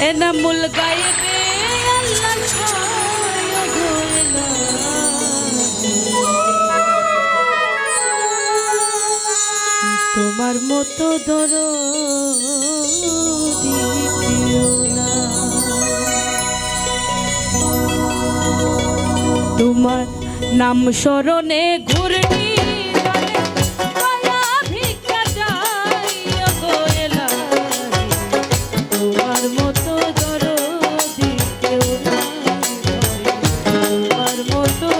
এনামুল গাইবে আল্লাহ ধরে তোমার মতো দর তোমার নাম স্মরণে ঘুরনি por